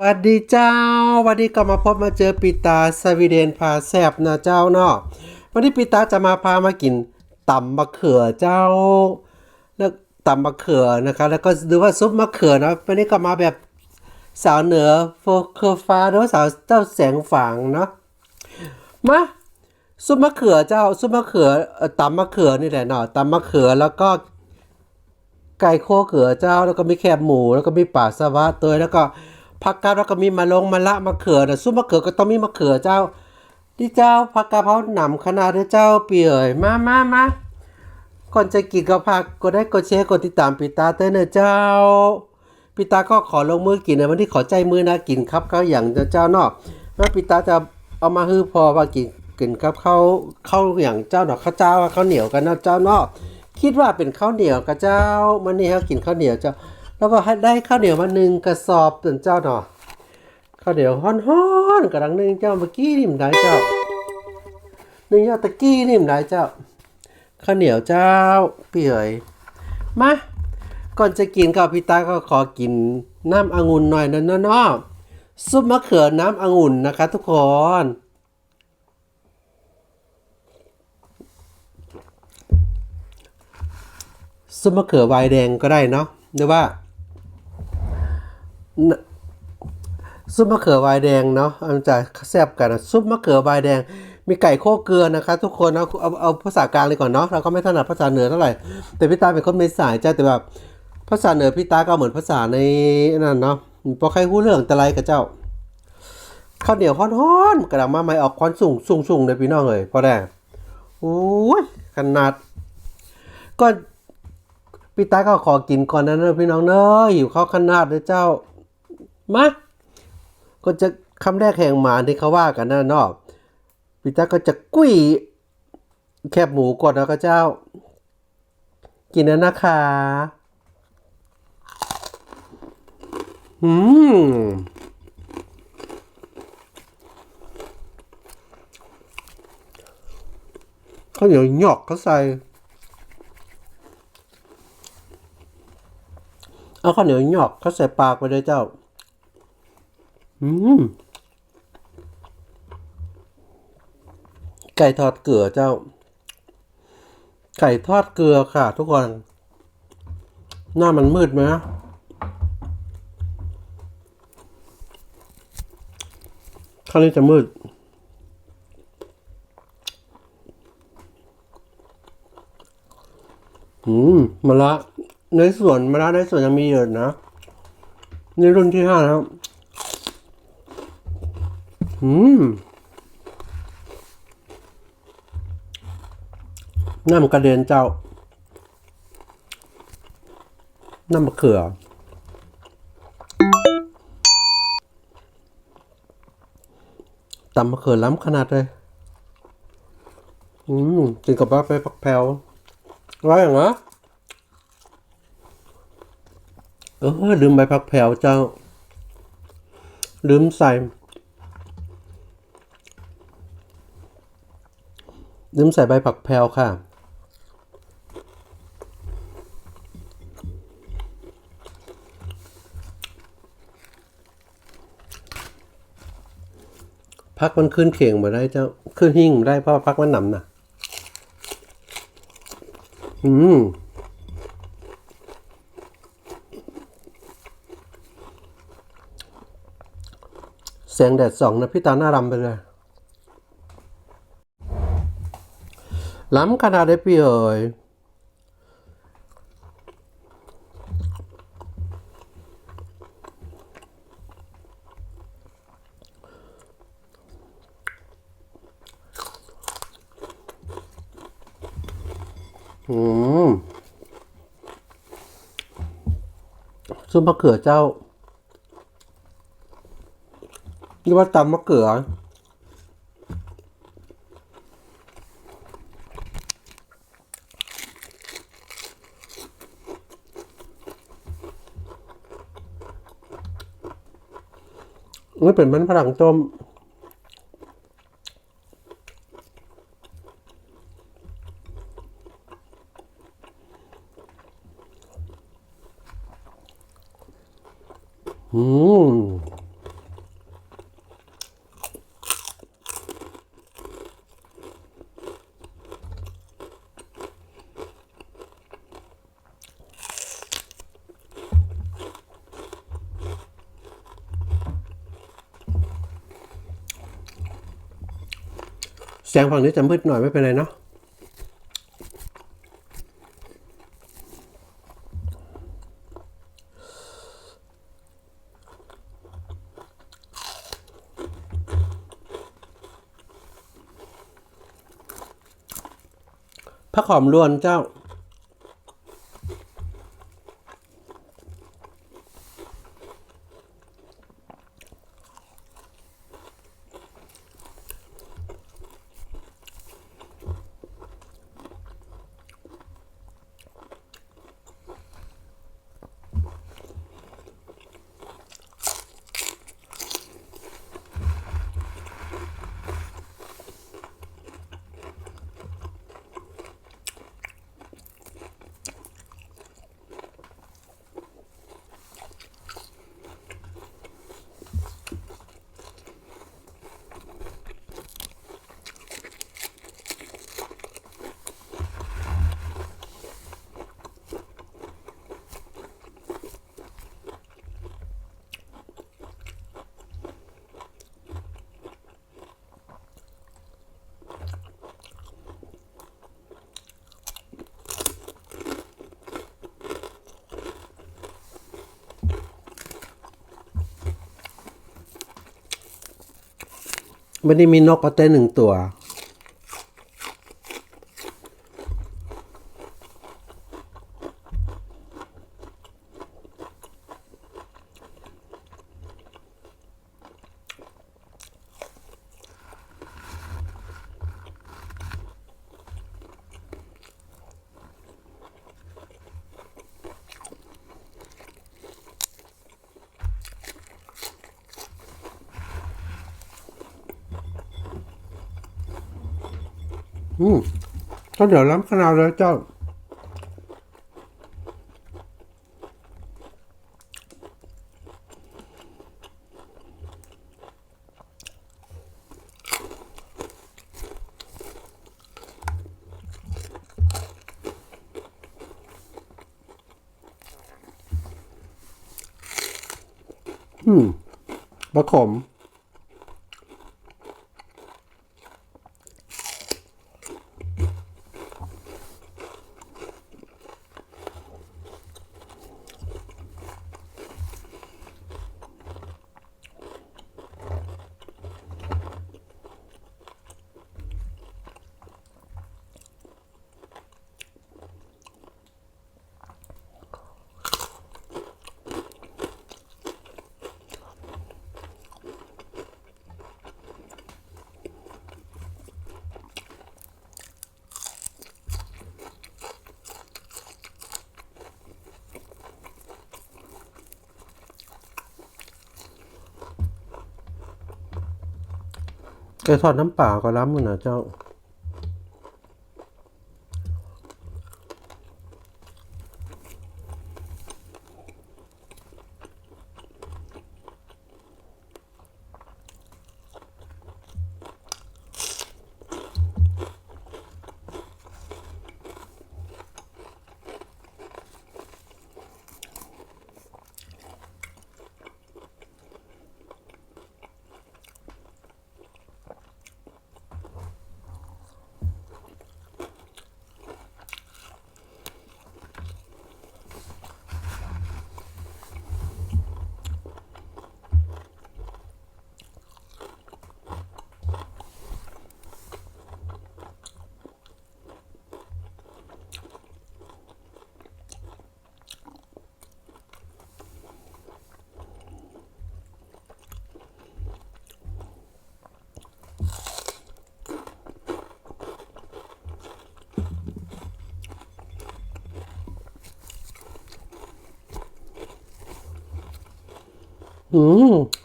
สวัสดีเจ้า วันนี้ก็มาพบมาเจอปีตาสวีเดนพาแซบนะเจ้าเนาะวันนี้ปีตาจะมาพามากินตำมะเขือเจ้าแล้วตำมะเขือนะคะแล้วก็ดูว่าซุปมะเขือนะวันนี้ก็มาแบบสาวเหนือโฟเคอร์ฟ้าหรือว่าสาวเจ้าแสงฝางเนาะมาซุปมะเขือเจ้าซุปมะเขือเอ่อตำมะเขือนี่แหละเนาะตำมะเขือแล้วก็ไก่โคเขือเจ้า แล้วก็มีแคบหมู แล้วก็มีป่าสวะเตยแล้วก็ ผักกาดแล้วก็มีมะลงมะละมะเขือนะซุปมะเขือก็ต้องมีมะเขือเจ้าที่เจ้าผักกาดเพราหนำขนาดเด้อเจ้าเปียยมามามาก่อนจะกินก็พักกดได้กดแชร์กดติดตามปีตาเต้นเนอะเจ้าปีตาก็ขอลงมือกินในวันที่ขอใจมือนะกินครับเขาอย่างเจ้านาะแล้วปีตาจะเอามาฮื้อพอว่ากินกินครับเข้าวข้าอย่างเจ้าเนาะข้าวเจ้าข้าวเหนียวกันนะเจ้านาะคิดว่าเป็นข้าวเหนียวกับเจ้ามันนี่เขากินข้าวเหนียวเจ้า แล้วก็ได้ข้าวเหนียวมาหนึ่งกระสอบเป็นเจ้าเนาะข้าวเหนียวฮ้อนๆกระดังหนึ่งเจ้าเมื่อกี้นี่มันได้เจ้าหนึ่งยอดตะกี้นี่มันได้เจ้าข้าวเหนียวเจ้าเปื่อยมาก่อนจะกินกับพี่ตาก็ขอกินน้ำองุ่นหน่อยนะเนาะเนาะซุปมะเขือน้ำองุ่นนะคะ ทุกคนซุปมะเขือไวน์แดงก็ได้เนาะหรือว่า ซุปมะเขือวน์แดงเนาะมันจะแซ่บกันนะซุปมะเขือวน์แดง มีไก่โคเกลือนะคะ ทุกคนเอาเอาเอาภาษากลางเลยก่อนเนาะเราก็ไม่ถนัดภาษาเหนือเท่าไหร่แต่พี่ตาเป็นคนไม่สายจ้าแต่แบบภาษาเหนือพี่ตาก็เหมือนภาษาในนั่นเนาะพอใครพูดเรื่องแต่ไรกับเจ้าข้าวเหนียวฮ้อนๆกระดังมาไม่ออกควันสูงสูงสูงเลยพี่น้องเลยพอได้โอ้ยขนาดก็พี่ตาก็ขอกินก่อนนะเนอะพี่น้องเนอะหิวข้าวขนาดเลยเจ้า มาก็จะคำแรกแห่งหมาที่เขาว่ากันนะนาะพี่ตาก็จะกุ้ยแคบหมูก่อนนะก็เจ้า กินนะนะคะอืมข้าวเหนียวหยอกเขาใส่ เอาข้าวเหนียวหยอกเขาใส่ปากไปเลยเจ้า ไก่ทอดเกลือเจ้า ไก่ทอดเกลือค่ะ ทุกคน หน้ามันมืดไหมนะข้างนี้จะมืด อืมมะละ ในสวนมะละในสวนยังมีอยู่นะ นี่รุ่นที่ห้าแล้ว อืมน้ำกระเด็นเจ้า น้ำมะเขือ ตำมะเขือล้ำขนาดเลย อืมกินกับปลาไปผักแพรวว่าอย่างวะเออลืมใบผักแผ่วเจ้า ลืมใส่ ลืมใส่ใบผักแพรวค่ะ พักมันขึ้นเข่งมาได้เจ้า ขึ้นหิ้งมาได้เพราะพักมันหนำนะอืมแสงแดดส่องนะพี่ตาหน้ารำไปเลย ล้ำขนาดได้พี่เอ๋ยอืมซุปมะเขือเจ้านี่ว่าตำมะเขือ ไม่เป็นมันฝรั่งต้ม เสียงฝั่งนี้จะมืดหน่อยไม่เป็นไรเนาะพระขอมรวนเจ้า ไม่ได้มีนกปลาเต้นหนึ่งตัว อืมก็เดี๋ยวล้ำขนาดแล้วเจ้า อืมบะขม แกทอดน้ำเปล่าก็ล้ำมือนะเจ้า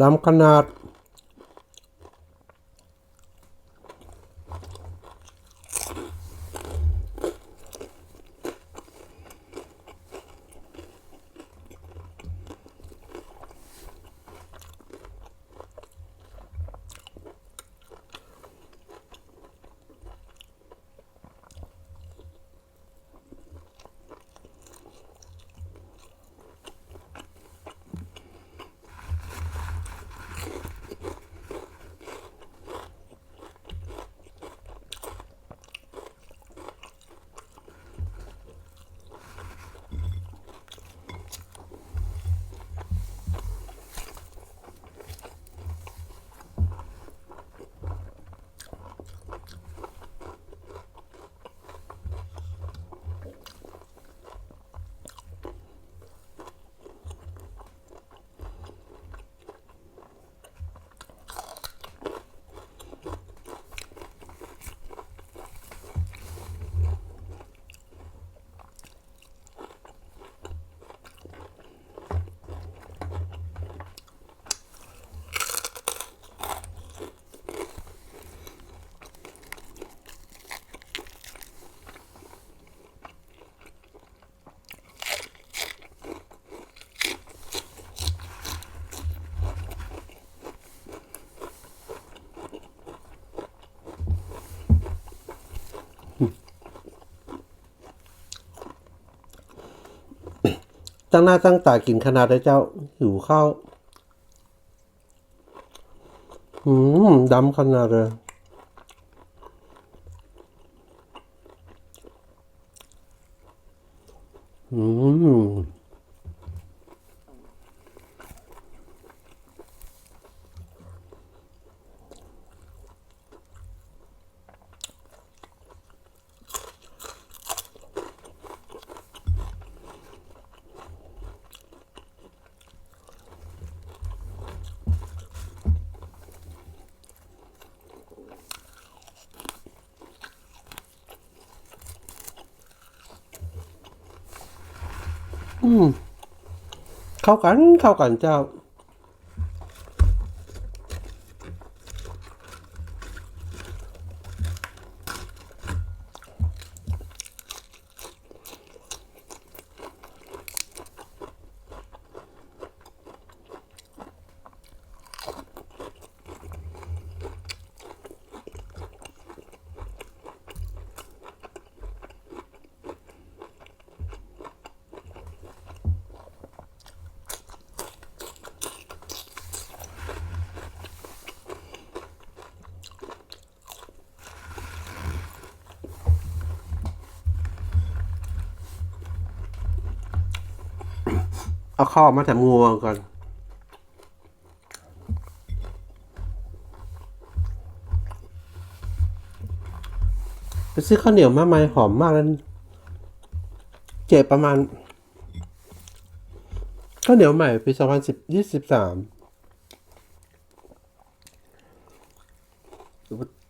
ล้ำขนาด ตั้งหน้าตั้งตากินขนาดได้เจ้าหิวข้าว อืมดำขนาดเลย อืม อืมเข้ากันเข้ากันเจ้า เอาข้าวมาแถมงัวก่อนไปซื้อข้าวเหนียวมาใหม่หอมมากแล้วเจ็บประมาณข้าวเหนียวใหม่ปีสองพันสิบยี่สิบสาม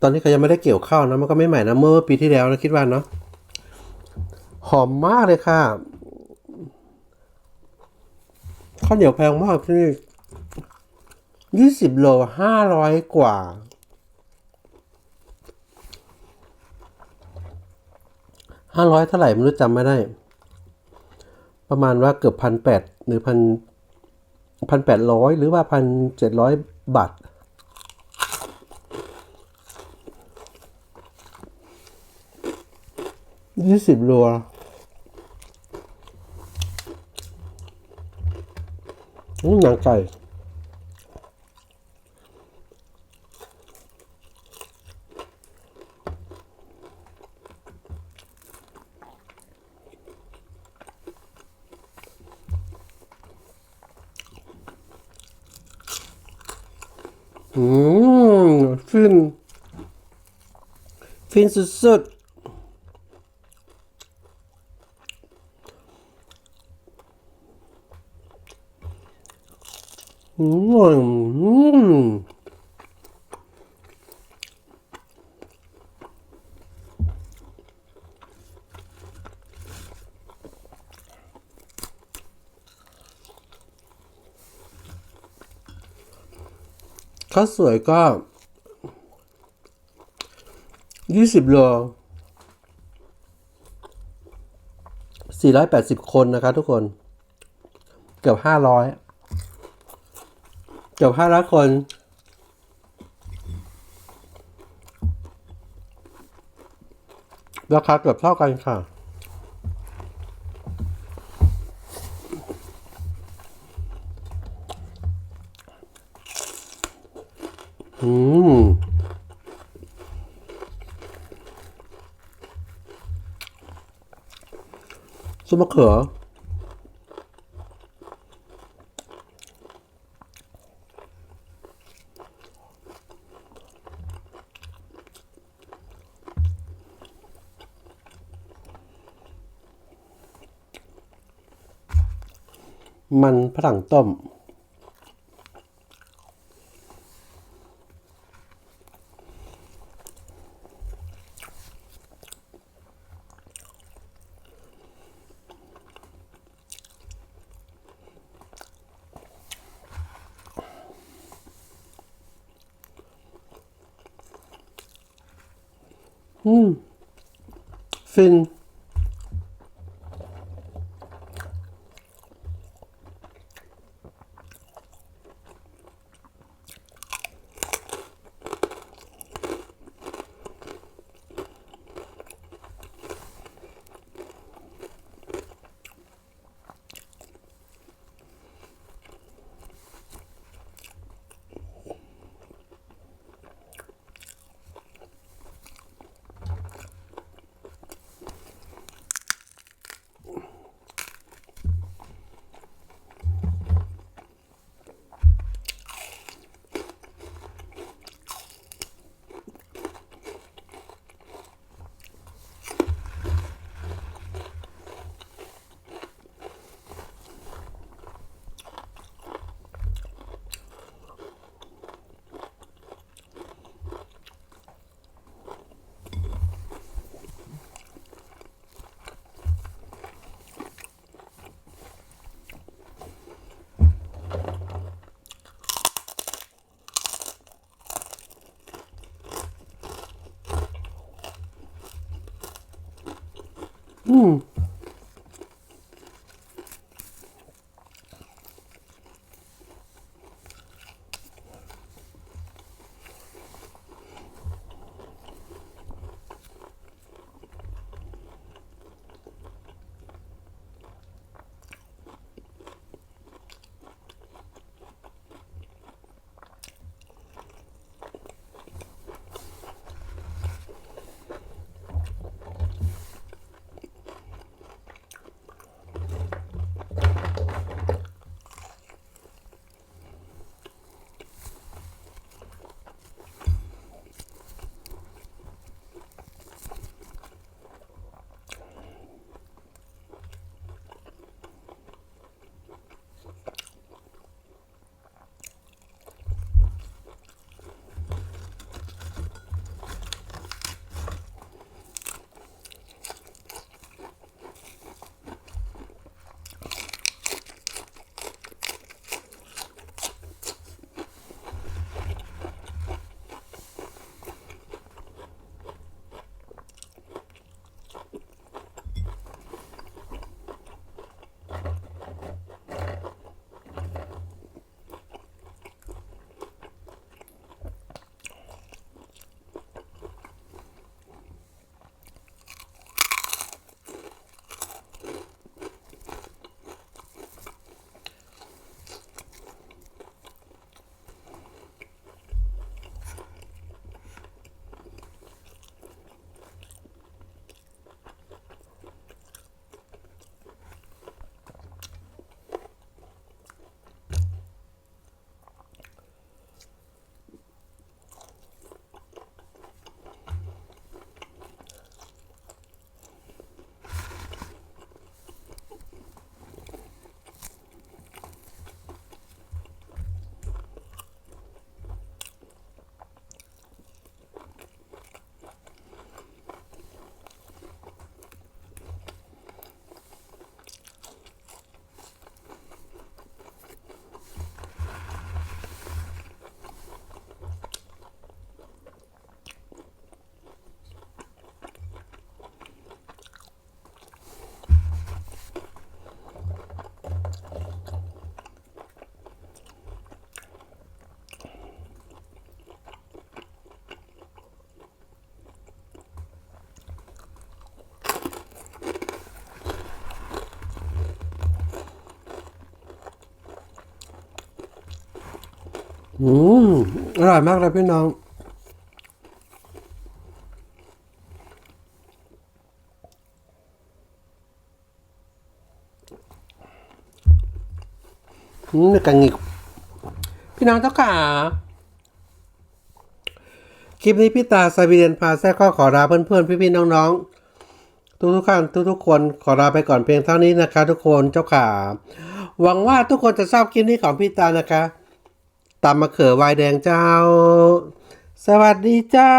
ตอนนี้เขายังไม่ได้เกี่ยวข้าวนะมันก็ไม่ใหม่นะเมื่อปีที่แล้วนะคิดว่าเนาะหอมมากเลยค่ะ ข้าวเหนียวแพงมากที่นี่ยี่สิบโลห้าร้อยกว่า ห้าร้อยเท่าไหร่ไม่รู้จำไม่ได้ ประมาณว่าเกือบพันแปดหรือพันพันแปดร้อยหรือว่าพันเจ็ดร้อยบาทยี่สิบโล อืมหนังไก่อืมฟินฟินสุดๆ ข้าวสวยก็ยี่สิบโลสี่ร้อยแปดสิบคนนะครับทุกคน เกือบห้าร้อย เกือบห้าร้อยคน ราคาเกือบเท่ากันค่ะ อืมซุปมะเขือ มันฝรั่งต้ม อืม ฟิน อื อืมอร่อยมากเลยพี่น้อง อืมกังงิกพี่น้องเจ้าขาคลิปนี้พี่ตาสวีเดนพาแซ่ก็ขอลาเพื่อนๆ พี่ๆ น้องๆ ทุกๆท่านทุกๆ คนขอลาไปก่อนเพียงเท่านี้นะคะ ทุกคนเจ้าขาหวังว่าทุกคนจะชอบคลิปนี้ของพี่ตานะคะ ตามมะเขือวายแดงเจ้า สวัสดีเจ้า